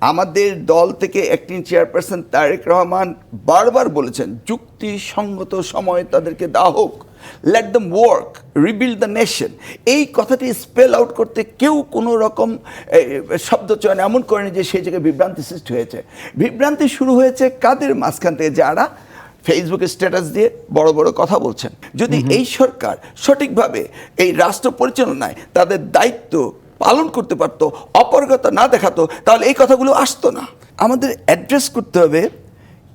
আমাদের দল থেকে অ্যাক্টিং চেয়ারপারসন তারেক রহমান বারবার বলেছেন যুক্তিসঙ্গত সময় তাদেরকে দেওয়া হোক। Let the work rebuild the nation এই কথাটি স্পেল আউট করতে কেউ কোনো রকম এ, শব্দ চয়ন এমন করেনি যে সেই জায়গায় বিভ্রান্তি সৃষ্টি হয়েছে। বিভ্রান্তি শুরু হয়েছে কাদের মাঝখান থেকে? যারা ফেসবুকে স্ট্যাটাস দিয়ে বড় বড় কথা বলছেন। যদি এই সরকার সঠিকভাবে এই রাষ্ট্র পরিচালনায় তাদের দায়িত্ব পালন করতে পারতো, অপরগতা না দেখাতো, তাহলে এই কথাগুলো আসতো না। আমাদের অ্যাড্রেস করতে হবে,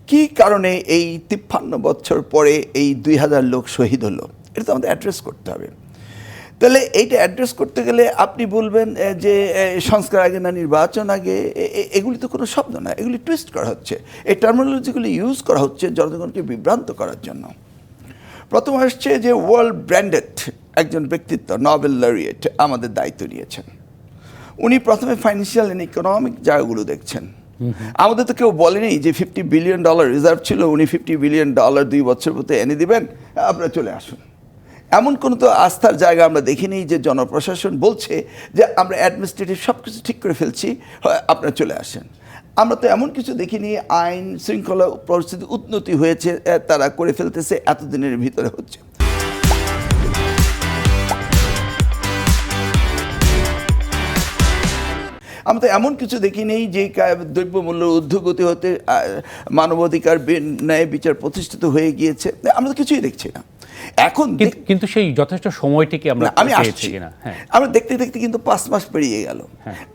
কি কারণে এই তিপ্পান্ন বছর পরে এই দুই হাজার লোক শহীদ হলো? এটা তো আমাদের অ্যাড্রেস করতে হবে। তাহলে এইটা অ্যাড্রেস করতে গেলে আপনি বলবেন যে সংস্কার আগে না, নির্বাচন আগে এগুলি তো কোনো শব্দ না, এগুলি টুইস্ট করা হচ্ছে। এই টার্মোলজিগুলি ইউজ করা হচ্ছে জনগণকে বিভ্রান্ত করার জন্য। প্রথম আসছে যে ওয়ার্ল্ড ব্র্যান্ডেড একজন ব্যক্তিত্ব নোবেল লরিয়েট আমাদের দায়িত্ব নিয়েছেন। উনি প্রথমে ফাইন্যান্সিয়াল অ্যান্ড ইকোনমিক জায়গাগুলো দেখছেন। আমাদের তো কেউ বলেনি যে ফিফটি বিলিয়ন ডলার রিজার্ভ ছিল উনি ফিফটি বিলিয়ন ডলার দুই বছর মধ্যে এনে দিবেন আপনারা চলে আসুন। এমন কোনো তো আস্থার জায়গা আমরা দেখিনি যে জনপ্রশাসন বলছে যে আমরা অ্যাডমিনিস্ট্রেটিভ সব কিছু ঠিক করে ফেলছি আপনারা চলে আসেন। আমরা তো এমন কিছু দেখিনি আইন শৃঙ্খলা পরিস্থিতি উন্নতি হয়েছে তারা করে ফেলতেছে এতদিনের ভিতরে হচ্ছে। আমরা তো এমন কিছু দেখিনি যে কা- দ্রব্যমূল্য ঊর্ধ্বগতি হতে মানবাধিকার ন্যায় বিচার প্রতিষ্ঠিত হয়ে গিয়েছে। আমরা তো কিছুই দেখছি না। এখন কিন্তু- সেই যথেষ্ট সময়টিকে আমরা আমি আসছি। হ্যাঁ। আমরা দেখতে দেখতে কিন্তু পাঁচ মাস পেরিয়ে গেল।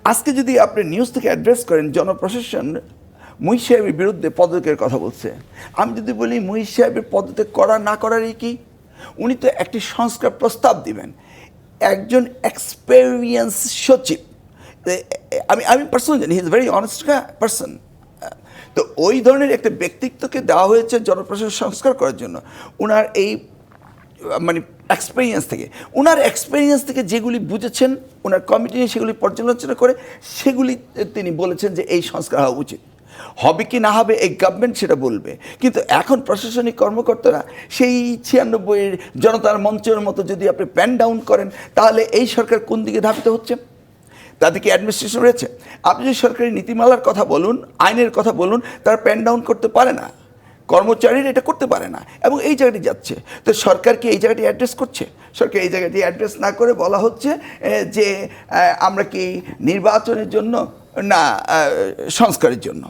আজকে যদি আপনি নিউজ থেকে অ্যাড্রেস করেন জনপ্রশাসন মুই সাহেবের বিরুদ্ধে পদত্যাগের কথা বলছে। আমি যদি বলি মুই সাহেবের পদত্যাগ করা না করারই কি? উনি তো একটি সংস্কার প্রস্তাব দিবেন। একজন এক্সপেরিয়েন্স সচিব। আমি আমি পার্সোনাল জানি he is very honest person তো ওই ধরনের একটা ব্যক্তিত্বকে দেওয়া হয়েছে জনপ্রশাসন সংস্কার করার জন্য। ওনার এই মানে এক্সপেরিয়েন্স থেকে। ওনার এক্সপেরিয়েন্স থেকে যেগুলি বুঝেছেন ওনার কমিটি সেগুলি পর্যালোচনা করে, সেগুলি তিনি বলেছেন যে এই সংস্কার হওয়া উচিত। হবে কি না হবে, এই গভর্নমেন্ট সেটা বলবে। কিন্তু এখন প্রশাসনিক কর্মকর্তারা সেই ছিয়ানব্বইয়ের জনতার মঞ্চের মতো যদি আপনি প্যান ডাউন করেন, তাহলে এই সরকার কোন দিকে ধাবিত হচ্ছে? তাদের কি অ্যাডমিনিস্ট্রেশন রয়েছে? আপনি যদি সরকারি নীতিমালার কথা বলুন, আইনের কথা বলুন, তারা প্যান ডাউন করতে পারে না। কর্মচারীরা এটা করতে পারে না। এবং এই জায়গাটি যাচ্ছে। তো সরকার কি এই জায়গাটি অ্যাড্রেস করছে? সরকার এই জায়গাটি অ্যাড্রেস না করে বলা হচ্ছে যে আমরা কি নির্বাচনের জন্য না সংস্কারের জন্য।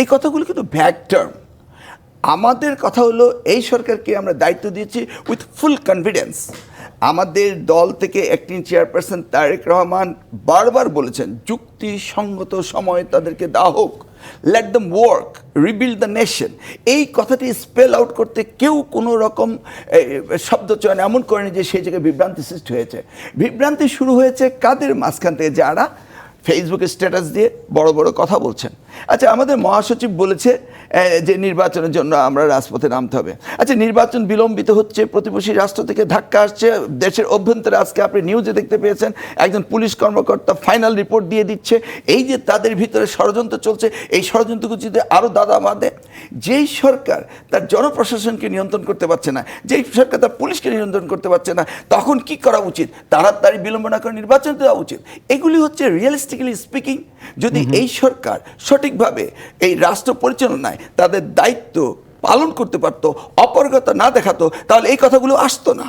এই কথাগুলো কিন্তু ভ্যাগ টার্ম আমাদের কথা হলো, এই সরকারকে আমরা দায়িত্ব দিয়েছি উইথ ফুল কনফিডেন্স আমাদের দল থেকে অ্যাক্টিং চেয়ারপারসন তারেক রহমান বারবার বলেছেন যুক্তিসঙ্গত সময় তাদেরকে দেওয়া হোক। Let the work rebuild the nation এই কথাটি স্পেল আউট করতে কেউ কোনো রকম এ, শব্দ চয়ন এমন করেনি যে সেই জায়গায় বিভ্রান্তি সৃষ্টি হয়েছে। বিভ্রান্তি শুরু হয়েছে কাদের মাঝখান থেকে? যারা ফেসবুকে স্ট্যাটাস দিয়ে বড় বড় কথা বলছেন। আচ্ছা আমাদের মহাসচিব বলেছে যে নির্বাচনের জন্য আমরা রাজপথে নামতে হবে। আচ্ছা নির্বাচন বিলম্বিত হচ্ছে, প্রতিবেশী রাষ্ট্র থেকে ধাক্কা আসছে, দেশের অভ্যন্তরে আজকে আপনি নিউজে দেখতে পেয়েছেন, একজন পুলিশ কর্মকর্তা ফাইনাল রিপোর্ট দিয়ে দিচ্ছে। এই যে তাদের ভিতরে ষড়যন্ত্র চলছে, এই ষড়যন্ত্রগুলো যদি আরও দাদা বাঁধে যেই সরকার তার জনপ্রশাসনকে নিয়ন্ত্রণ করতে পারছে না যেই সরকার তার পুলিশকে নিয়ন্ত্রণ করতে পারছে না তখন কি করা উচিত? তাড়াতাড়ি বিলম্ব না করে নির্বাচন দেওয়া উচিত। এগুলি হচ্ছে রিয়েলিস্টিক্যালি স্পিকিং যদি এই সরকার সঠিকভাবে এই রাষ্ট্র পরিচালনায় তাদের দায়িত্ব পালন করতে পারতো অপরগতা না দেখাতো তাহলে এই কথাগুলো আসতো না।